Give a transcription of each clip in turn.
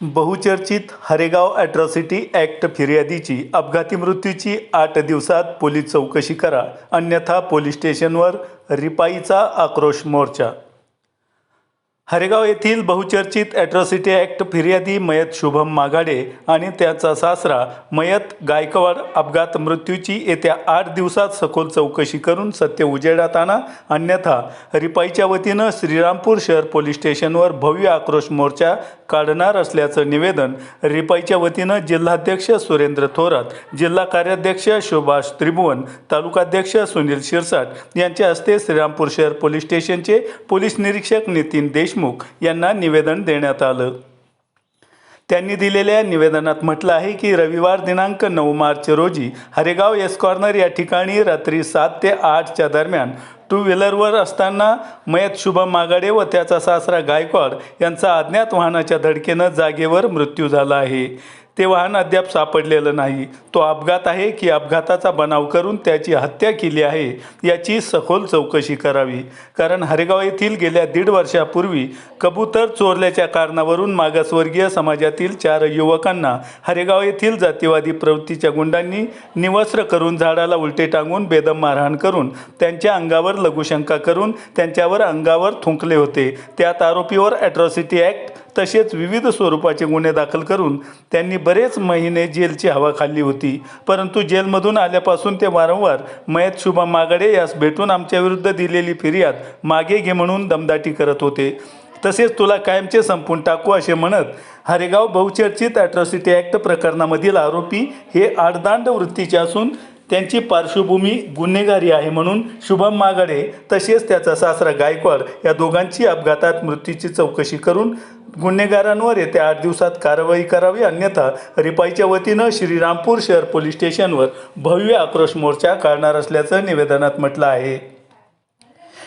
बहुचर्चित Haregaon atrocity act फिर्यादीची अपघाती मृत्यूची आठ दिवसात पोलीस चौकशी करा अन्यथा पोलीस स्टेशनवर रिपाईचा आक्रोश मोर्चा. हरेगाव येथील बहुचर्चित ॲट्रॉसिटी ॲक्ट फिर्यादी मयत शुभम माघाडे आणि त्याचा सासरा मयत गायकवाड अपघात मृत्यूची येत्या आठ दिवसात सखोल चौकशी करून सत्य उजेडात आणा अन्यथा रिपाईच्या वतीनं श्रीरामपूर शहर पोलीस स्टेशनवर भव्य आक्रोश मोर्चा काढणार असल्याचं निवेदन रिपाईच्या वतीनं जिल्हाध्यक्ष सुरेंद्र थोरात जिल्हा कार्याध्यक्ष सुभाष त्रिभुवन तालुकाध्यक्ष सुनील शिरसाट यांच्या हस्ते श्रीरामपूर शहर पोलीस स्टेशनचे पोलीस निरीक्षक नितीन देश देशमुख यांना निवेदन देण्यात आलं. त्यांनी दिलेल्या निवेदनात म्हटलं आहे की रविवार दिनांक नऊ मार्च रोजी हरेगाव एस कॉर्नर या ठिकाणी रात्री सात ते आठच्या दरम्यान टू व्हीलरवर असताना मयत शुभम मागाडे व त्याचा सासरा गायकवाड यांचा अज्ञात वाहनाच्या धडकेनं जागेवर मृत्यू झाला आहे. ते वाहन अद्याप सापडलेलं नाही. तो अपघात आहे की अपघाताचा बनाव करून त्याची हत्या केली आहे याची सखोल चौकशी करावी. कारण हरेगाव येथील गेल्या दीड वर्षापूर्वी कबूतर चोरल्याच्या कारणावरून मागासवर्गीय समाजातील चार युवकांना हरेगाव येथील जातीवादी प्रवृत्तीच्या गुंडांनी निवस्त्र करून झाडाला उलटे टांगून बेदम मारहाण करून त्यांच्या अंगावर लघुशंका करून त्यांच्यावर अंगावर थुंकले होते. त्यात आरोपीवर ॲट्रॉसिटी ॲक्ट तसेच विविध स्वरूपाचे गुन्हे दाखल करून त्यांनी बरेच महिने जेलची हवा खाल्ली होती. परंतु जेलमधून आल्यापासून ते वारंवार मयत शुभा मागाडे यास भेटून आमच्याविरुद्ध दिलेली फिर्याद मागे घे म्हणून दमदाटी करत होते. तसेच तुला कायमचे संपून टाकू असे म्हणत हरेगाव बहुचर्चित ॲट्रॉसिटी ॲक्ट प्रकरणामधील आरोपी हे आडदांड वृत्तीचे असून त्यांची पार्श्वभूमी गुन्हेगारी आहे म्हणून शुभम मागडे तसेच त्याचा सासरा गायकवाड या दोघांची अपघातात मृत्यूची चौकशी करून गुन्हेगारांवर येत्या आठ दिवसात कारवाई करावी अन्यथा रिपाईच्या वतीनं श्रीरामपूर शहर पोलीस स्टेशनवर भव्य आक्रोश मोर्चा काढणार असल्याचं निवेदनात म्हटलं आहे.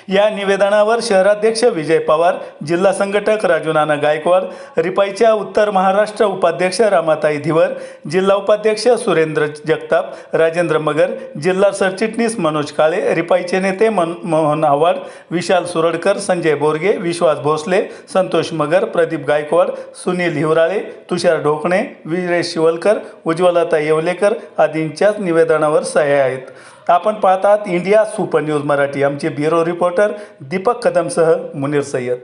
या निवेदनावर शहराध्यक्ष विजय पवार जिल्हा संघटक राजू नाना गायकवाड रिपाईच्या उत्तर महाराष्ट्र उपाध्यक्ष रामाताई धिवर जिल्हा उपाध्यक्ष सुरेंद्र जगताप राजेंद्र मगर जिल्हा सरचिटणीस मनोज काळे रिपाईचे नेते मन मोहन आव्हाड विशाल सुरडकर संजय बोरगे विश्वास भोसले संतोष मगर प्रदीप गायकवाड सुनील हिवराळे तुषार ढोकणे वीरेश शिवलकर उज्ज्वलता येवलेकर आदींच्याच निवेदनावर सह्या आहेत. आपण पाहतात इंडिया सुपर न्यूज मराठी. आमचे ब्युरो रिपोर्टर दीपक कदमसह मुनीर सय्यद.